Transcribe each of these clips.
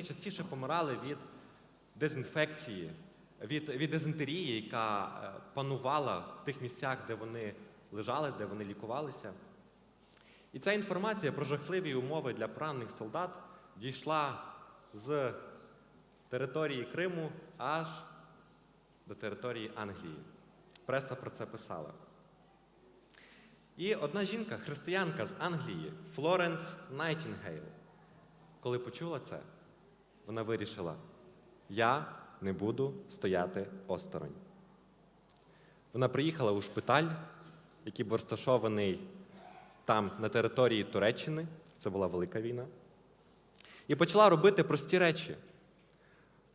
вони частіше помирали від дезінфекції, від, від дизентерії, яка е, панувала в тих місцях, де вони лежали, де вони лікувалися. І ця інформація про жахливі умови для поранених солдат дійшла з території Криму аж до території Англії. Преса про це писала. І одна жінка, християнка з Англії, Флоренс Найтінгейл, коли почула це, вона вирішила: я не буду стояти осторонь. Вона приїхала у шпиталь, який був розташований там, на території Туреччини, це була велика війна, і почала робити прості речі.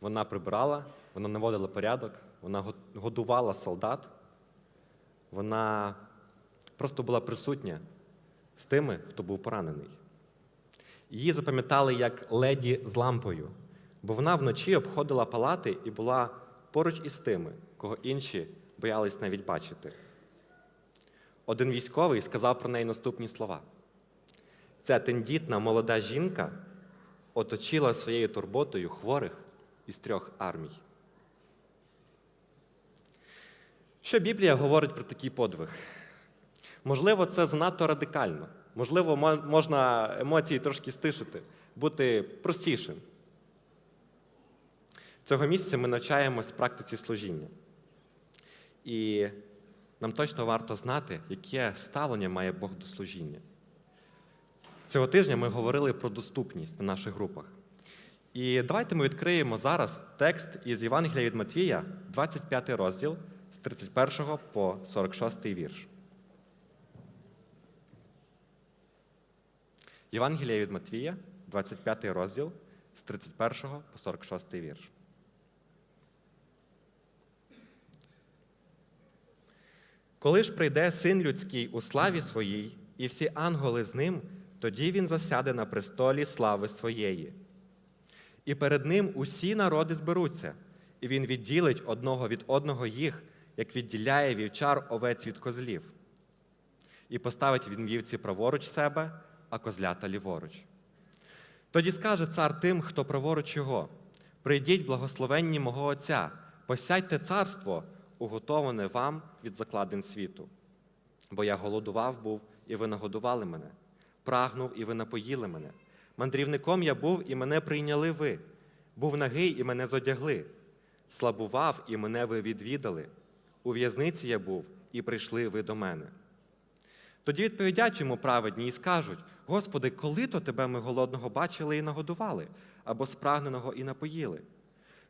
Вона прибирала, вона наводила порядок, вона годувала солдат, вона просто була присутня з тими, хто був поранений. Її запам'ятали як леді з лампою, бо вона вночі обходила палати і була поруч із тими, кого інші боялись навіть бачити. Один військовий сказав про неї наступні слова: ця тендітна молода жінка оточила своєю турботою хворих із трьох армій. Що Біблія говорить про такий подвиг? Можливо, це занадто радикально. Можливо, можна емоції трошки стишити, бути простішим. Цього місця ми навчаємось практиці служіння. І нам точно варто знати, яке ставлення має Бог до служіння. Цього тижня ми говорили про доступність на наших групах. І давайте ми відкриємо зараз текст із Євангелія від Матвія, 25 розділ з 31 по 46 вірш. Євангелія від Матвія, 25 розділ з 31 по 46 вірш. Коли ж прийде син людський у славі своїй, і всі ангели з ним, тоді він засяде на престолі слави своєї. І перед ним усі народи зберуться, і він відділить одного від одного їх, як відділяє вівчар овець від козлів. І поставить він вівці праворуч себе, а козлята ліворуч. Тоді скаже цар тим, хто праворуч його: прийдіть, благословенні мого Отця, посядьте царство, уготоване вам від закладин світу. Бо я голодував був, і ви нагодували мене, прагнув, і ви напоїли мене. Мандрівником я був, і мене прийняли ви. Був нагий, і мене зодягли. Слабував, і мене ви відвідали. У в'язниці я був, і прийшли ви до мене. Тоді відповідять йому праведні і скажуть: Господи, коли то тебе ми голодного бачили і нагодували, або спрагненого і напоїли?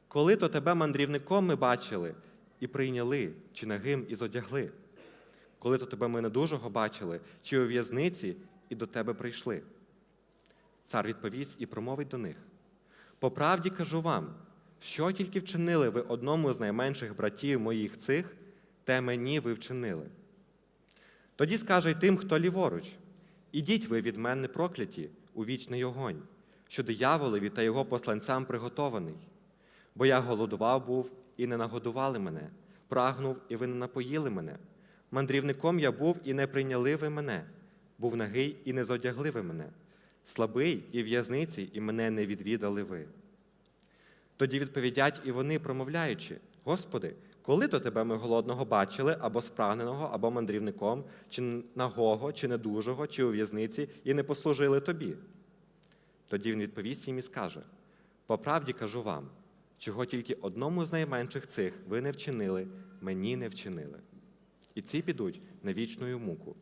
Коли то тебе мандрівником ми бачили і прийняли, чи нагим і зодягли? Коли то тебе ми недужого бачили, чи у в'язниці і до тебе прийшли? Цар відповість і промовить до них: По правді кажу вам, що тільки вчинили ви одному з найменших братів моїх цих, те мені ви вчинили. Тоді скаже й тим, хто ліворуч: Ідіть ви від мене прокляті у вічний огонь, що дияволові та його посланцям приготований. Бо я голодував був і не нагодували мене, прагнув, і ви не напоїли мене. Мандрівником я був і не прийняли ви мене, був нагий і не зодягли ви мене, слабий і в'язниці, і мене не відвідали ви. Тоді відповідять і вони, промовляючи: Господи, коли то тебе ми голодного бачили, або спрагненого, або мандрівником, чи нагого, чи недужого, чи у в'язниці, і не послужили тобі? Тоді він відповість їм і скаже: По правді кажу вам, чого тільки одному з найменших цих ви не вчинили, мені не вчинили. І ці підуть на вічну муку,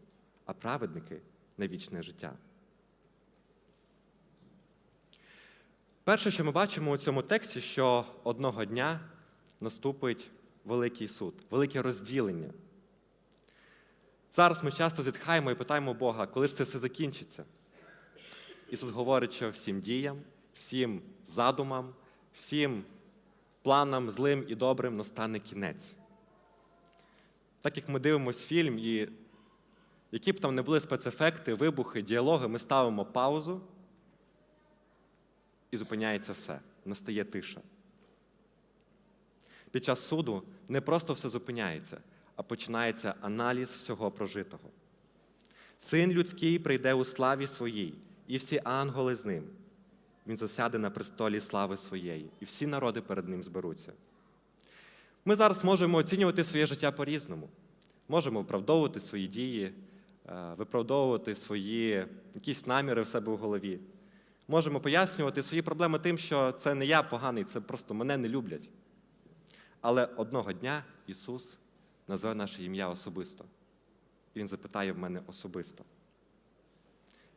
а праведники на вічне життя. Перше, що ми бачимо у цьому тексті, що одного дня наступить великий суд, велике розділення. Зараз ми часто зітхаємо і питаємо Бога, коли ж це все закінчиться. Ісус говорить, що всім діям, всім задумам, всім планам злим і добрим настане кінець. Так як ми дивимося фільм, і які б там не були спецефекти, вибухи, діалоги, ми ставимо паузу і зупиняється все, настає тиша. Під час суду не просто все зупиняється, а починається аналіз всього прожитого. Син людський прийде у славі своїй, і всі ангели з ним. Він засяде на престолі слави своєї, і всі народи перед ним зберуться. Ми зараз можемо оцінювати своє життя по-різному. Можемо виправдовувати свої дії, е, виправдовувати свої якісь наміри в себе в голові. Можемо пояснювати свої проблеми тим, що це не я поганий, це просто мене не люблять. Але одного дня Ісус назве наше ім'я особисто. І Він запитає в мене особисто.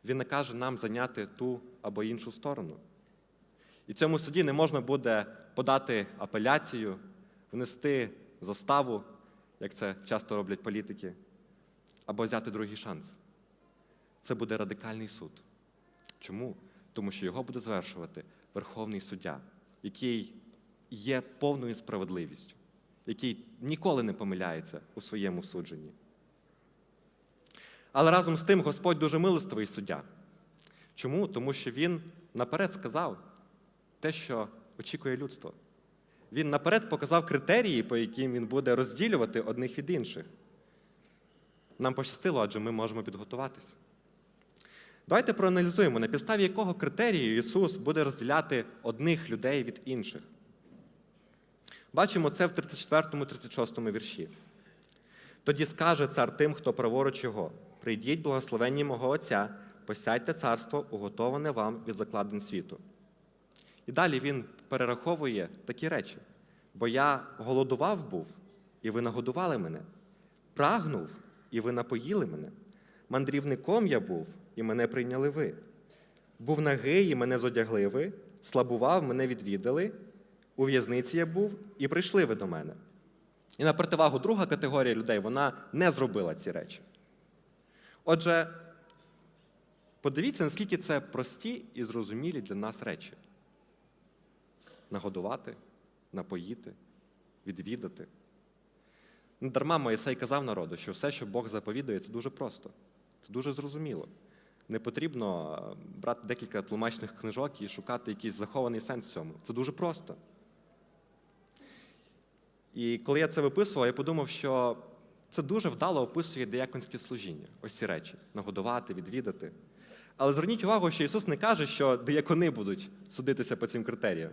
Він накаже нам зайняти ту або іншу сторону. І цьому суді не можна буде подати апеляцію, внести заставу, як це часто роблять політики, або взяти другий шанс. Це буде радикальний суд. Чому? Тому що його буде звершувати Верховний суддя, який є повною справедливістю, який ніколи не помиляється у своєму судженні. Але разом з тим Господь дуже милостивий суддя. Чому? Тому що Він наперед сказав те, що очікує людство. Він наперед показав критерії, по яким він буде розділювати одних від інших. Нам пощастило, адже ми можемо підготуватися. Давайте проаналізуємо, на підставі якого критерію Ісус буде розділяти одних людей від інших. Бачимо це в 34-36 вірші. Тоді скаже цар тим, хто праворуч його: прийдіть, благословенні мого Отця, посядьте царство, уготоване вам від закладин світу. І далі він перераховує такі речі: бо я голодував був, і ви нагодували мене, прагнув, і ви напоїли мене. Мандрівником я був, і мене прийняли ви. Був нагий, і мене зодягли ви, слабував, мене відвідали, у в'язниці я був, і прийшли ви до мене. І на противагу друга категорія людей вона не зробила ці речі. Отже, подивіться, наскільки це прості і зрозумілі для нас речі: нагодувати, напоїти, відвідати. Не дарма Моїсей казав народу, що все, що Бог заповідує, це дуже просто, це дуже зрозуміло. Не потрібно е, брати декілька тлумачних книжок і шукати якийсь захований сенс в цьому. Це дуже просто. І коли я це виписував, я подумав, що це дуже вдало описує дияконське служіння, ось ці речі нагодувати, відвідати. Але зверніть увагу, що Ісус не каже, що диякони будуть судитися по цим критеріям.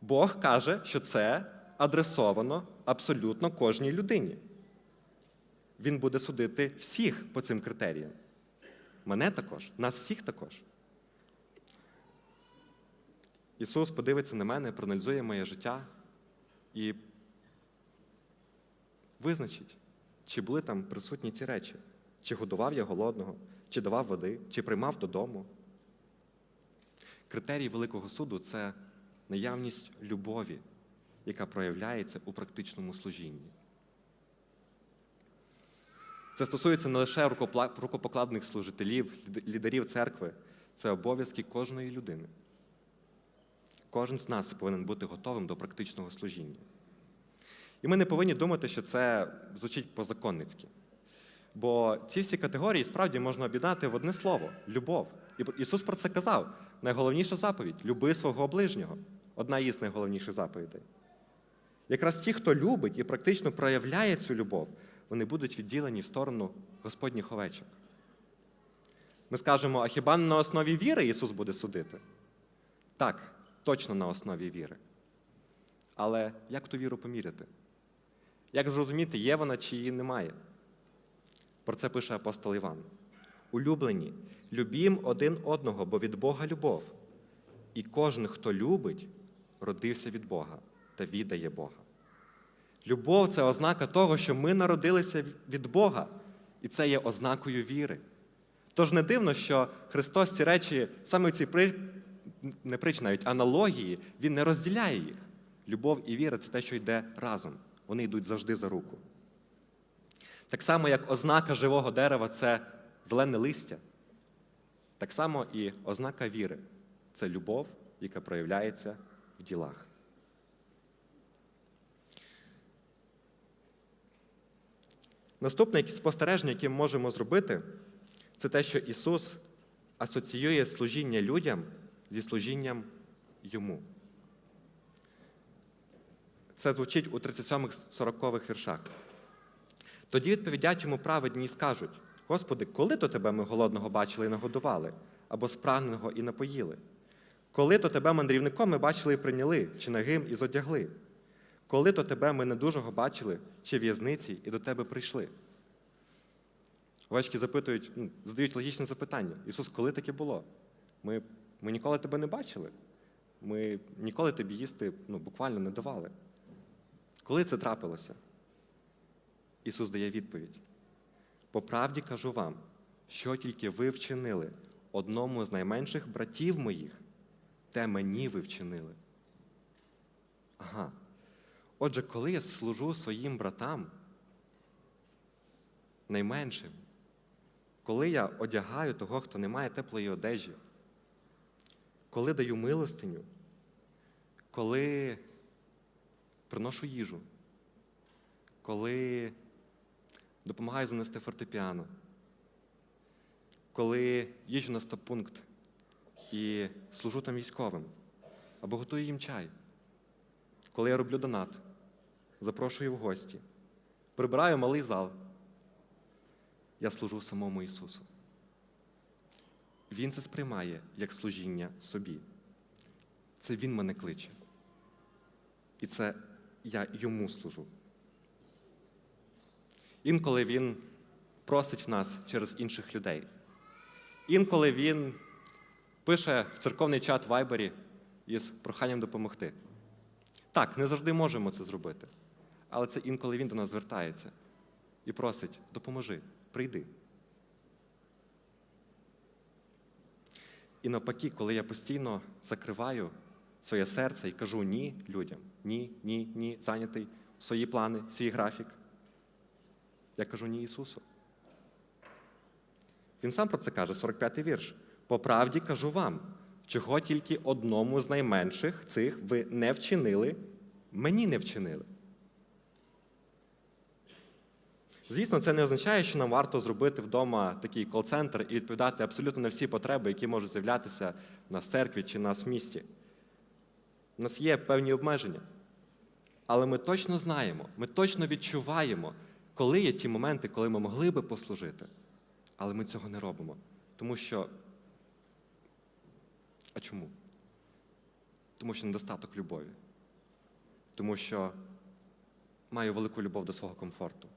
Бог каже, що це адресовано абсолютно кожній людині. Він буде судити всіх по цим критеріям. Мене також, нас всіх також. Ісус подивиться на мене, проаналізує моє життя і визначить, чи були там присутні ці речі, чи годував я голодного, чи давав води, чи приймав додому. Критерій Великого суду це наявність любові, яка проявляється у практичному служінні. Це стосується не лише рукопокладних служителів, лідерів церкви, це обов'язки кожної людини. Кожен з нас повинен бути готовим до практичного служіння. І ми не повинні думати, що це звучить позаконницьки. Бо ці всі категорії справді можна об'єднати в одне слово любов. І Ісус про це казав. Найголовніша заповідь люби свого ближнього. Одна із найголовніших заповідей. Якраз ті, хто любить і практично проявляє цю любов, вони будуть відділені в сторону Господніх овечок. Ми скажемо, а хіба на основі віри Ісус буде судити? Так, точно на основі віри. Але як ту віру поміряти? Як зрозуміти, є вона чи її немає? Про це пише апостол Іван. Улюблені, любім один одного, бо від Бога любов. І кожен, хто любить, родився від Бога та віддає Бога. Любов це ознака того, що ми народилися від Бога, і це є ознакою віри. Тож не дивно, що Христос ці речі, саме ці при... не притч, навіть аналогії, Він не розділяє їх. Любов і віра це те, що йде разом. Вони йдуть завжди за руку. Так само, як ознака живого дерева це зелене листя, так само і ознака віри це любов, яка проявляється в ділах. Наступне спостереження, яке ми можемо зробити, це те, що Ісус асоціює служіння людям зі служінням Йому. Це звучить у 37-40 віршах. Тоді відповідять йому праведні і скажуть: Господи, коли то тебе ми голодного бачили і нагодували, або спраглого і напоїли? Коли то тебе мандрівником ми бачили і прийняли, чи нагим і зодягли? Коли то тебе ми недужого бачили, чи в'язниці і до тебе прийшли? Овечки запитують, ну, задають логічне запитання. Ісус, коли таке було? Ми, ми ніколи тебе не бачили. Ми ніколи тобі їсти ну, буквально не давали. Коли це трапилося? Ісус дає відповідь. По правді кажу вам, що тільки ви вчинили одному з найменших братів моїх, те мені ви вчинили. Ага. Отже, коли я служу своїм братам, найменшим, коли я одягаю того, хто не має теплої одежі, коли даю милостиню, коли приношу їжу, коли допомагаю занести фортепіано, коли їжджу на стаб-пункт і служу там військовим, або готую їм чай, коли я роблю донат, запрошую в гості, прибираю малий зал, я служу самому Ісусу. Він це сприймає як служіння собі. Це Він мене кличе. І це я йому служу. Інколи Він просить в нас через інших людей. Інколи Він пише в церковний чат Вайбері із проханням допомогти. Так, не завжди можемо це зробити. Але це інколи він до нас звертається і просить: допоможи, прийди. І навпаки, коли я постійно закриваю своє серце і кажу ні людям, ні, ні, ні, зайнятий свої плани, свій графік, я кажу ні Ісусу. Він сам про це каже, 45-й вірш. По правді кажу вам, чого тільки одному з найменших цих ви не вчинили, мені не вчинили. Звісно, це не означає, що нам варто зробити вдома такий кол-центр і відповідати абсолютно на всі потреби, які можуть з'являтися в нас в церкві чи в нас в місті. У нас є певні обмеження. Але ми точно знаємо, ми точно відчуваємо, коли є ті моменти, коли ми могли би послужити. Але ми цього не робимо. Тому що. А чому? Тому що недостаток любові. Тому що маю велику любов до свого комфорту.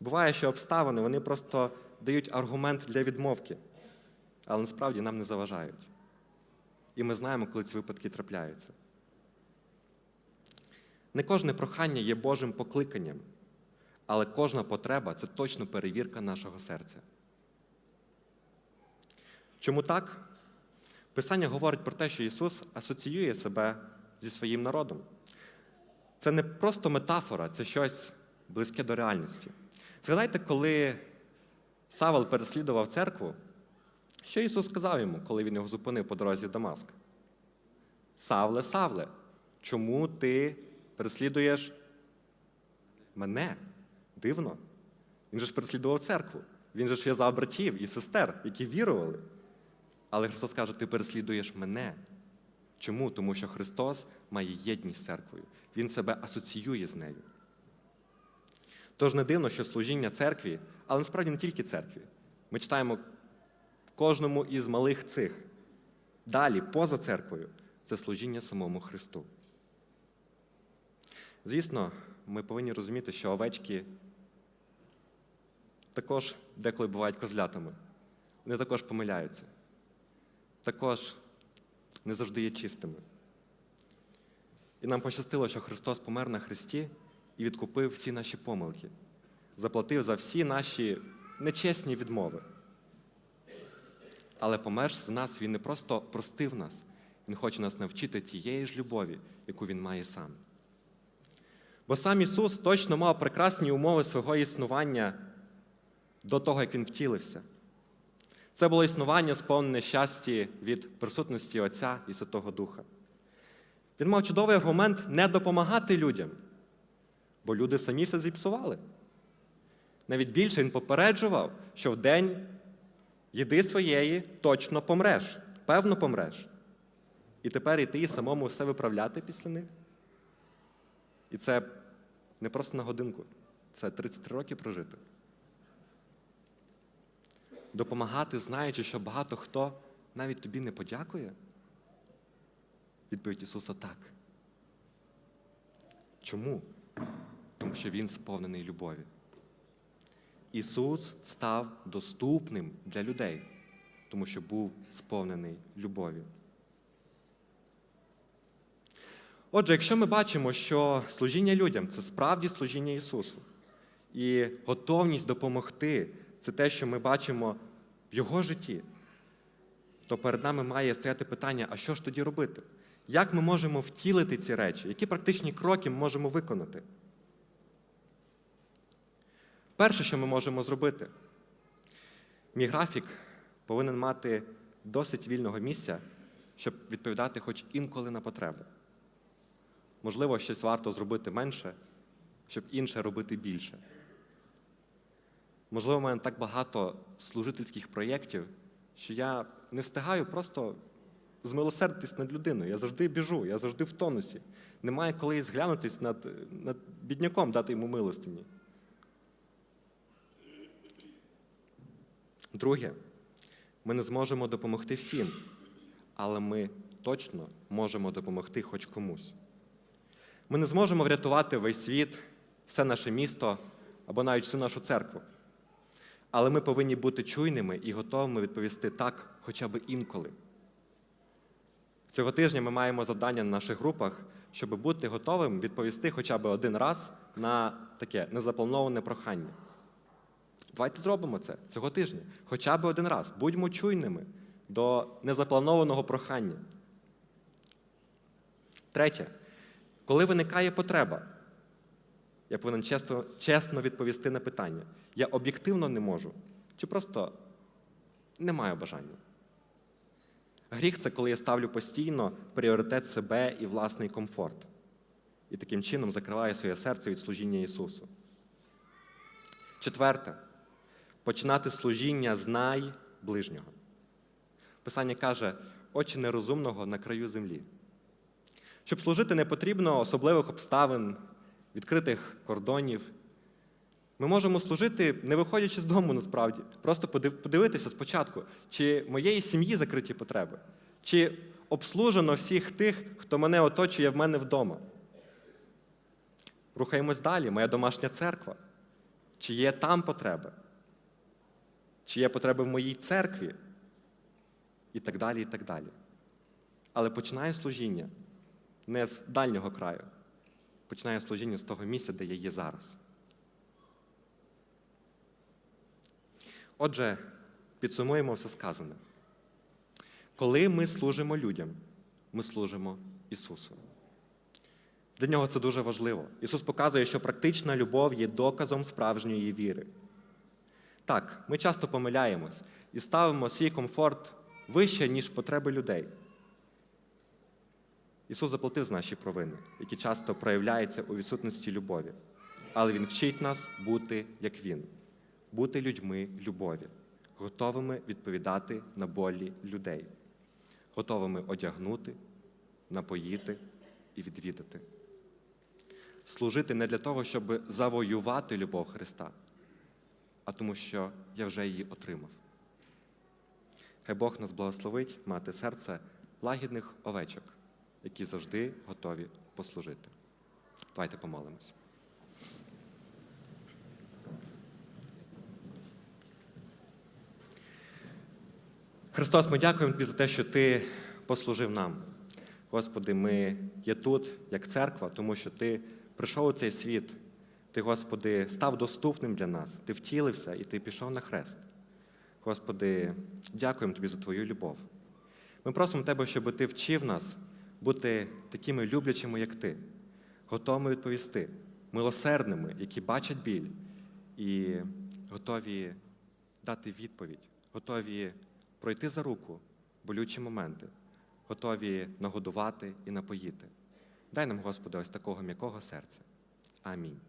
Буває, що обставини вони просто дають аргумент для відмовки, але насправді нам не заважають. І ми знаємо, коли ці випадки трапляються. Не кожне прохання є Божим покликанням, але кожна потреба це точно перевірка нашого серця. Чому так? Писання говорить про те, що Ісус асоціює себе зі своїм народом. Це не просто метафора, це щось близьке до реальності. Згадайте, коли Савел переслідував церкву, що Ісус сказав йому, коли він його зупинив по дорозі в Дамаск? Савле, Савле, чому ти переслідуєш мене? Дивно. Він же ж переслідував церкву. Він же ж в'язав братів і сестер, які вірували. Але Христос каже, ти переслідуєш мене. Чому? Тому що Христос має єдність з церквою. Він себе асоціює з нею. Тож не дивно, що служіння церкві, але насправді не тільки церкві. Ми читаємо кожному із малих цих. Далі, поза церквою, це служіння самому Христу. Звісно, ми повинні розуміти, що овечки також деколи бувають козлятами. Вони також помиляються. Також не завжди є чистими. І нам пощастило, що Христос помер на Христі і відкупив всі наші помилки, заплатив за всі наші нечесні відмови. Але померш за нас, Він не просто простив нас, Він хоче нас навчити тієї ж любові, яку Він має сам. Бо сам Ісус точно мав прекрасні умови свого існування до того, як Він втілився. Це було існування, сповнене щастя від присутності Отця і Святого Духа. Він мав чудовий аргумент не допомагати людям, бо люди самі все зіпсували. Навіть більше він попереджував, що в день їди своєї точно помреш, певно помреш. І тепер іти і самому все виправляти після них. І це не просто на годинку, це 33 роки прожити. допомагати, знаючи, що багато хто навіть тобі не подякує? Відповідь Ісуса так. Чому? Тому що Він сповнений любові. Ісус став доступним для людей, тому що був сповнений любові. Отже, якщо ми бачимо, що служіння людям це справді служіння Ісусу, і готовність допомогти це те, що ми бачимо в Його житті, то перед нами має стояти питання: а що ж тоді робити? Як ми можемо втілити ці речі? Які практичні кроки ми можемо виконати? Перше, що ми можемо зробити, мій графік повинен мати досить вільного місця, щоб відповідати хоч інколи на потреби. Можливо, щось варто зробити менше, щоб інше робити більше. Можливо, в мене так багато служительських проєктів, що я не встигаю просто змилосердитись над людиною. Я завжди біжу, я завжди в тонусі. Немає коли зглянутись над, над бідняком, дати йому милостині. Друге, ми не зможемо допомогти всім, але ми точно можемо допомогти хоч комусь. Ми не зможемо врятувати весь світ, все наше місто або навіть всю нашу церкву. Але ми повинні бути чуйними і готовими відповісти так хоча б інколи. Цього тижня ми маємо завдання на наших групах, щоб бути готовим відповісти хоча б один раз на таке незаплановане прохання. Давайте зробимо це цього тижня, хоча б один раз. Будьмо чуйними до незапланованого прохання. Третє, коли виникає потреба, я повинен чесно, чесно відповісти на питання. Я об'єктивно не можу, чи просто не маю бажання. Гріх це коли я ставлю постійно пріоритет себе і власний комфорт. І таким чином закриваю своє серце від служіння Ісусу. Четверте, починати служіння з найближнього. Писання каже, очі нерозумного на краю землі. Щоб служити, не потрібно особливих обставин, відкритих кордонів. Ми можемо служити, не виходячи з дому насправді, просто подивитися спочатку, чи моєї сім'ї закриті потреби, чи обслужено всіх тих, хто мене оточує в мене вдома. Рухаємось далі, моя домашня церква. Чи є там потреби? Чи є потреби в моїй церкві? І так далі, і так далі. Але починаю служіння не з дальнього краю, починаю служіння з того місця, де я є зараз. Отже, підсумуємо все сказане. Коли ми служимо людям, ми служимо Ісусу. Для нього це дуже важливо. Ісус показує, що практична любов є доказом справжньої віри. Так, ми часто помиляємось і ставимо свій комфорт вище, ніж потреби людей. Ісус заплатив за наші провини, які часто проявляються у відсутності любові. Але Він вчить нас бути як Він, бути людьми любові, готовими відповідати на болі людей, готовими одягнути, напоїти і відвідати. Служити не для того, щоб завоювати любов Христа, а тому, що я вже її отримав. Хай Бог нас благословить мати серце лагідних овечок, які завжди готові послужити. Давайте помолимося. Христос, ми дякуємо Тобі за те, що Ти послужив нам. Господи, ми є тут, як церква, тому що Ти прийшов у цей світ. Ти, Господи, став доступним для нас. Ти втілився і Ти пішов на хрест. Господи, дякуємо Тобі за Твою любов. Ми просимо Тебе, щоб Ти вчив нас бути такими люблячими, як Ти, готовими відповісти, милосердними, які бачать біль, і готові дати відповідь, готові пройти за руку болючі моменти, готові нагодувати і напоїти. Дай нам, Господи, ось такого м'якого серця. Амінь.